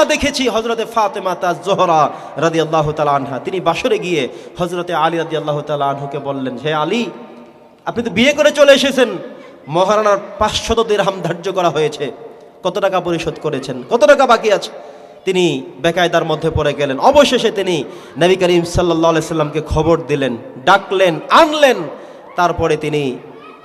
আমরা দেখেছি হজরতে ফাতেমা তাজ জোহরা রাদি আল্লাহ তালা আনহা। তিনি বাসরে গিয়ে হজরতে আলী রাদি আল্লাহ তালা আনহুকে বললেন, হে আলী, আপনি তো বিয়ে করে চলে এসেছেন। মহারানার পাঁচশত দিরহাম ধার্য করা হয়েছে। কত টাকা পরিশোধ করেছেন? কত টাকা বাকি আছে? তিনি বেকায়দার মধ্যে পড়ে গেলেন। অবশেষে তিনি নবী করিম সাল্লাহ সাল্লামকে খবর দিলেন, ডাকলেন, আনলেন। তারপরে তিনি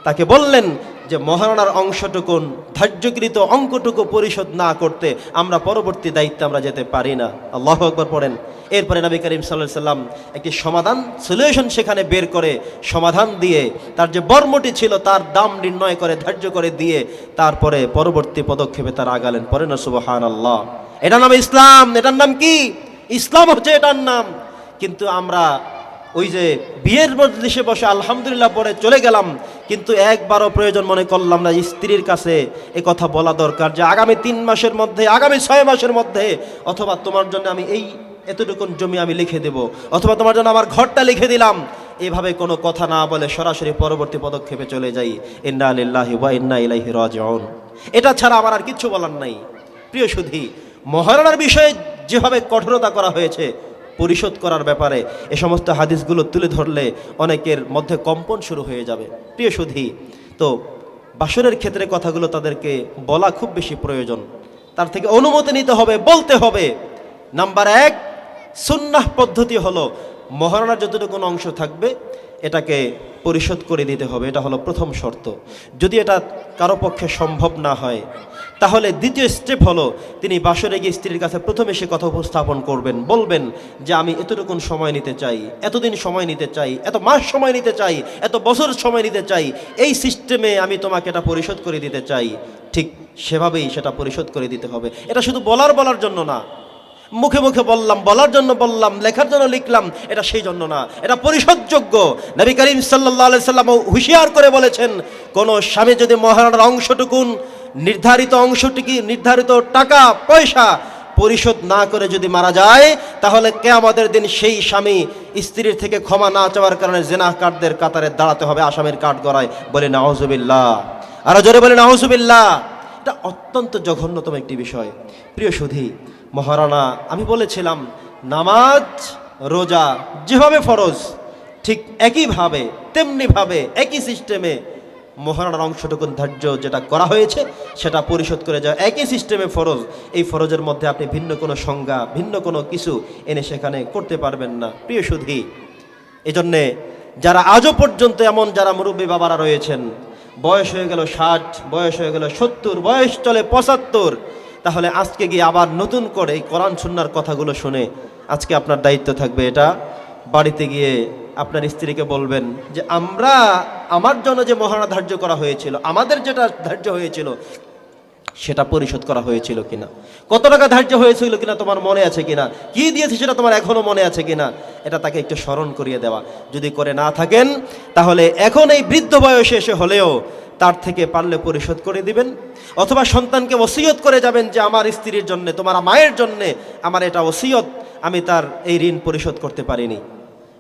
তাকে বললেন যে মহারণার অংশটুকুন, ধার্যকৃত অঙ্কটুকু পরিশোধ না করতে আমরা পরবর্তী দায়িত্বে আমরা যেতে পারি না। আল্লাহ একবার পড়েন। এরপরে নবী করিম সাল্লাহ সাল্লাম একটি সমাধান সলিউশন সেখানে বের করে সমাধান দিয়ে তার যে বর্মটি ছিল তার দাম নির্ণয় করে, ধার্য করে দিয়ে তারপরে পরবর্তী পদক্ষেপে তারা আগালেন। পরে না সুবহান আল্লাহ এটার নাম ইসলাম। এটার নাম কি? ইসলাম হচ্ছে এটার নাম। কিন্তু আমরা ওই যে বিয়ের মজলিসে বসে আলহামদুলিল্লাহ পরে চলে গেলাম। কিন্তু একবারও প্রয়োজন মনে করলাম না, স্ত্রীর কাছে এ কথা বলা দরকার যে আগামী তিন মাসের মধ্যে, আগামী ছয় মাসের মধ্যে, অথবা তোমার জন্য আমি এই এতটুকুন জমি আমি লিখে দেব, অথবা তোমার জন্য আমার ঘরটা লিখে দিলাম। এভাবে কোনো কথা না বলে সরাসরি পরবর্তী পদক্ষেপে চলে যাই। ইন্না আলিল্লাহি ওয়া ইন্না ইলাইহি রাজিউন। এটা ছাড়া আমার আর কিচ্ছু বলার নাই। প্রিয় সুধী, মহারণার বিষয়ে যেভাবে কঠোরতা করা হয়েছে পরিশোধ করার ব্যাপারে এ সমস্ত হাদিসগুলো তুলে ধরলে অনেকের মধ্যে কম্পন শুরু হয়ে যাবে। প্রিয় সুধী, তো বাসনের ক্ষেত্রে কথাগুলো তাদেরকে বলা খুব বেশি প্রয়োজন। তার থেকে অনুমতি নিতে হবে, বলতে হবে। নাম্বার এক, সুন্নাহ পদ্ধতি হলো মহারণার যতটুকু অংশ থাকবে, এটাকে পরিশোধ করে দিতে হবে। এটা হলো প্রথম শর্ত। যদি এটা কারও পক্ষে সম্ভব না হয় তাহলে দ্বিতীয় স্টেপ হলো, তিনি বাসরে গিয়ে স্ত্রীর কাছে প্রথমে সে কথা উপস্থাপন করবেন, বলবেন যে, আমি এতটুকুন সময় নিতে চাই, এতদিন সময় নিতে চাই, এত মাস সময় নিতে চাই, এত বছর সময় নিতে চাই, এই সিস্টেমে আমি তোমাকে এটা পরিশোধ করে দিতে চাই। ঠিক সেভাবেই সেটা পরিশোধ করে দিতে হবে। এটা শুধু বলার বলার জন্য না। মুখে মুখে বললাম, বলার জন্য বললাম, লেখার জন্য লিখলাম, এটা সেই জন্য না। এটা পরিশোধযোগ্য। নবী করিম সাল্লাহ সাল্লাম হুঁশিয়ার করে বলেছেন, কোন স্বামী যদি মহারানার অংশটুকুন নির্ধারিত অংশটিকে নির্ধারিত টাকা, পয়সা পরিশোধ না করে যদি মারা যায়, তাহলে কে আমাদের দিন সেই স্বামী স্ত্রীর থেকে ক্ষমা না চাওয়ার কারণে জেনাকারদের কাতারে দাঁড়াতে হবে আসামের কাঠ গড়ায় বলে নাহজুবিল্লাহ আরও জোরে বলে নাহজুবিল্লাহ এটা অত্যন্ত জঘন্যতম একটি বিষয়। প্রিয় সুধী, মহারানা, আমি বলেছিলাম, নামাজ, রোজা যেভাবে ফরজ, ঠিক একইভাবে, তেমনিভাবে একই সিস্টেমে মহারানার অংশটুকুন ধার্য যেটা করা হয়েছে, সেটা পরিশোধ করে যাওয়া একই সিস্টেমে ফরজ। এই ফরজের মধ্যে আপনি ভিন্ন কোনো সংজ্ঞা, ভিন্ন কোনো কিছু এনে সেখানে করতে পারবেন না। প্রিয় সুধী, এজন্যে যারা আজও পর্যন্ত এমন যারা মুরব্বী বাবারা রয়েছেন, বয়স হয়ে গেল ষাট, বয়স হয়ে গেল সত্তর, বয়স চলে পঁচাত্তর, তাহলে আজকে গিয়ে আবার নতুন করে এই কোরআন সুন্নার কথাগুলো শুনে আজকে আপনার দায়িত্ব থাকবে। এটা বাড়িতে গিয়ে আপনার স্ত্রীকে বলবেন যে, আমরা আমার জন্য যে মহারণা ধার্য করা হয়েছিল, আমাদের যেটা ধার্য হয়েছিল, সেটা পরিশোধ করা হয়েছিল কিনা? কত টাকা ধার্য হয়েছিল কিনা তোমার মনে আছে কিনা? কি দিয়েছে সেটা তোমার এখনও মনে আছে কিনা? এটা তাকে একটু স্মরণ করিয়ে দেওয়া। যদি করে না থাকেন, তাহলে এখন এই বৃদ্ধ বয়সে এসে হলেও তার থেকে পারলে পরিশোধ করে দিবেন। অথবা সন্তানকে ওসিয়ত করে যাবেন যে আমার স্ত্রীর জন্য, তোমার মায়ের জন্যে আমার এটা ওসিয়ত, আমি তার এই ঋণ পরিশোধ করতে পারিনি।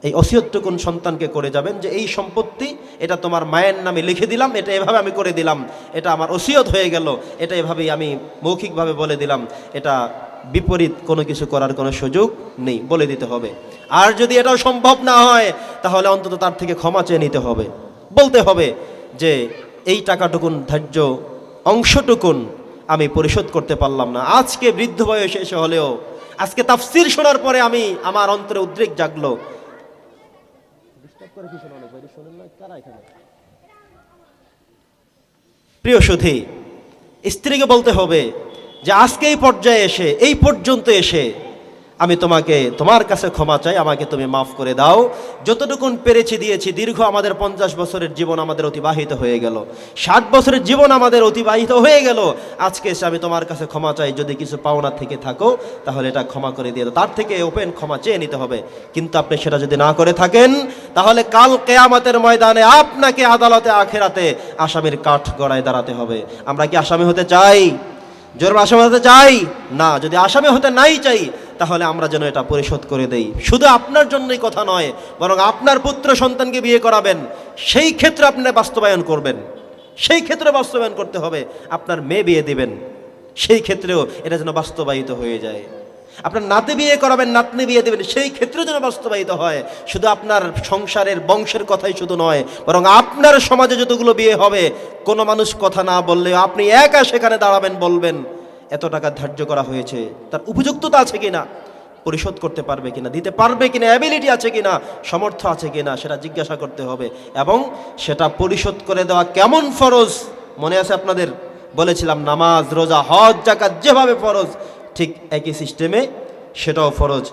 এই অসিয়তটুকুন সন্তানকে করে যাবেন যে এই সম্পত্তি, এটা তোমার মায়ের নামে লিখে দিলাম, এটা এভাবে আমি করে দিলাম, এটা আমার অসিয়ত হয়ে গেল, এটা এভাবেই আমি মৌখিকভাবে বলে দিলাম, এটা বিপরীত কোনো কিছু করার কোনো সুযোগ নেই, বলে দিতে হবে। আর যদি এটাও সম্ভব না হয়, তাহলে অন্তত তার থেকে ক্ষমা চেয়ে নিতে হবে। বলতে হবে যে এই টাকাটুকুন, ধার্য অংশটুকুন আমি পরিশোধ করতে পারলাম না। আজকে বৃদ্ধ বয়সে এসে হলেও, আজকে তাফসির শোনার পরে আমি আমার অন্তরে উদ্রেক জাগলো। প্রিয় সুধি স্ত্রীকে বলতে হবে যে আজকে এই পর্যায়ে এসে এই পর্যন্ত এসে আমি তোমাকে, তোমার কাছে ক্ষমা চাই, আমাকে তুমি মাফ করে দাও। যতটুকুন পেরেছি দিয়েছি, দীর্ঘ আমাদের পঞ্চাশ বছরের জীবন আমাদের অতিবাহিত হয়ে গেল। ষাট বছরের জীবন আমাদের অতিবাহিত হয়ে গেল। আজকে এসে আমি তোমার কাছে ক্ষমা চাই, যদি কিছু পাওনা থেকে থাকো, তাহলে এটা ক্ষমা করে দিয়ে তার থেকে ওপেন ক্ষমা চেয়ে নিতে হবে। কিন্তু আপনি সেটা যদি না করে থাকেন, তাহলে কাল কেয়ামতের ময়দানে আপনাকে আদালতে, আখেরাতে আসামির কাঠ গড়ায় দাঁড়াতে হবে। আমরা কি আসামি হতে চাই? জোর আসামি হতে চাই? না, যদি আসামি হতে নাই চাই তাহলে আমরা যেন এটা পরিশোধ করে দেই। শুধু আপনার জন্যই কথা নয়, বরং আপনার পুত্র সন্তানকে বিয়ে করাবেন। সেই ক্ষেত্রে আপনি বাস্তবায়ন করবেন। সেই ক্ষেত্রে বাস্তবায়ন করতে হবে। আপনার মেয়ে বিয়ে দিবেন। সেই ক্ষেত্রেও এটা যেন বাস্তবায়িত হয়ে যায়। আপনার নাতে বিয়ে করাবেন, নাতনি বিয়ে দেবেন, সেই ক্ষেত্রেও যেন বাস্তবায়িত হয়। শুধু আপনার সংসারের বংশের কথাই শুধু নয়, বরং আপনার সমাজে যতগুলো বিয়ে হবে, কোনো মানুষ কথা না বললে আপনি একা সেখানে দাঁড়াবেন, বলবেন এত টাকা ধার্য করা হয়েছে, তার উপযুক্ততা আছে কিনা, পরিশোধ করতে পারবে কিনা, দিতে পারবে কিনা অ্যাবিলিটি আছে কিনা সমর্থ আছে কিনা, সেটা জিজ্ঞাসা করতে হবে। এবং সেটা পরিশোধ করে দেওয়া কেমন ফরজ? মনে আছে আপনাদের? বলেছিলাম, নামাজ, রোজা, হজ জাকাত যেভাবে ফরজ, ঠিক একই সিস্টেমে সেটাও ফরজ।